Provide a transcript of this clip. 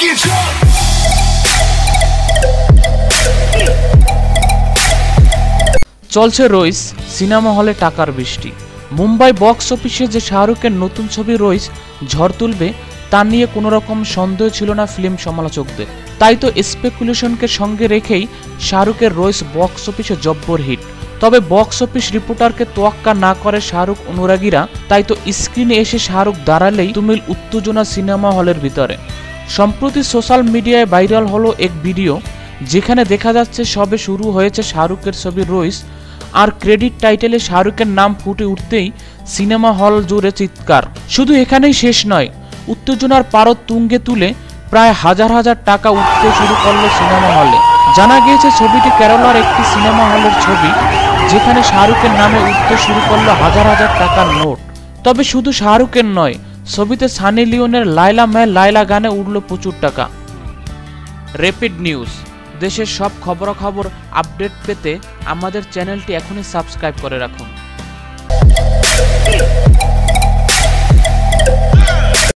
drunk. চলছে রইস cinema হলে টাকার বৃষ্টি। মুম্বাই বক্স অফিসে যে শাহরুখের নতুন ছবি রইস, ঝড় তুলবে, তা নিয়ে কোনো রকম সন্দেহ ছিল না ফিল্ম সমালোচকদের। তাই তো স্পেকুলেশনকে সঙ্গে রেখেই শাহরুখের রইস বক্স অফিসে জব্বর হিট। তবে বক্স অফিস রিপোর্টারকে তোয়াক্কা না করে শাহরুখ অনুরাগীরা, তাই তো স্ক্রিনে এসে শাহরুখ দাঁড়ালেই তুমিল উত্তেজনা সিনেমা হলের ভিতরে। সম্প্রতি সোশ্যাল মিডিয়ায় ভাইরাল হলো এক ভিডিও, যেখানে দেখা যাচ্ছে সবে শুরু হয়েছে শাহরুখের ছবি রইস, আর ক্রেডিট টাইটেলে শাহরুখের নাম ফুটে উঠতেই সিনেমা হল জুড়ে চিৎকার। শুধু এখানেই শেষ নয়, উত্তেজনার পারদ তুঙ্গে তুলে প্রায় হাজার হাজার টাকা উঠতে শুরু করল সিনেমা হলে। জানা গিয়েছে ছবিটি কেরলার একটি সিনেমা হলের ছবি, যেখানে শাহরুখের নামে উঠতে শুরু করল হাজার হাজার টাকার নোট। তবে শুধু শাহরুখের নয় ছবিতে সানি লিওনের লাইলা মে লাইলা গানে উঠল প্রচুর টাকা। রেপিড নিউজ, দেশের সব খবরাখবর আপডেট পেতে আমাদের চ্যানেলটি এখনই সাবস্ক্রাইব করে রাখুন।